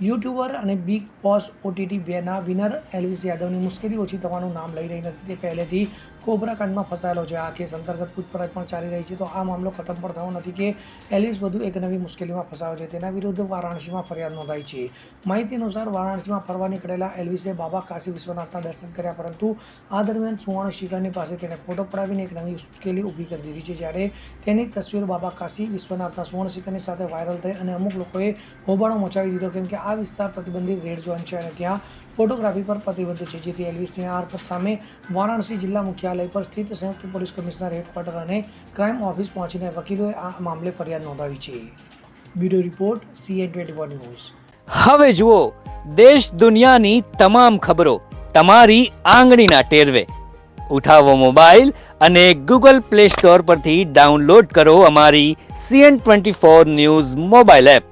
YouTuber અને Bigg Boss OTT બેના winner Elvish યાદવની મુશ્કેલી ઓછી થવાનું નામ લઈ રહી નથી. તે પહેલેથી કોબરાકાંડમાં ફસાયેલો છે. આ કેસ અંતર્ગત પૂછપરછ પણ ચાલી રહી છે. તો આ મામલો ખતમ પણ થયો નથી કે એલિસ વધુ એક નવી મુશ્કેલીમાં ફસાયો છે. તેના વિરુદ્ધ વારાણસીમાં ફરિયાદ નોંધાઈ છે. માહિતી અનુસાર વારાણસીમાં ફરવા નીકળેલા એલવિસે બાબા કાશી વિશ્વનાથના દર્શન કર્યા પરંતુ આ દરમિયાન સુવર્ણ શિખરની પાસે તેને ફોટો પડાવીને એક નવી મુશ્કેલી ઊભી કરી દીધી છે. જ્યારે તેની તસવીર બાબા કાશી વિશ્વનાથના સુવર્ણ શિખરની સાથે વાયરલ થઈ અને અમુક લોકોએ હોબાળો મચાવી દીધો. કેમ કે આ વિસ્તાર પ્રતિબંધિત રેડ ઝોન છે અને ત્યાં ફોટોગ્રાફી પર પ્રતિબંધ છે, જેથી એલ્વિસની આ હરકત સામે વારાણસી જિલ્લા મુખ્યાલય પર સ્થિત સંયુક્ત પોલીસ કમિશનર હેડક્વાર્ટર અને ક્રાઇમ ઓફિસ પહોંચીને વકીલોએ આ મામલે ફરિયાદ નોંધાવી છે. Bureau report, CN twenty one news. હવે જુઓ, દેશ દુનિયાની તમામ ખબરો તમારી આંગળીના ટેરવે. ઉઠાવો મોબાઈલ અને ગૂગલ પ્લે સ્ટોર પરથી ડાઉનલોડ કરો અમારી CN twenty four news mobile app.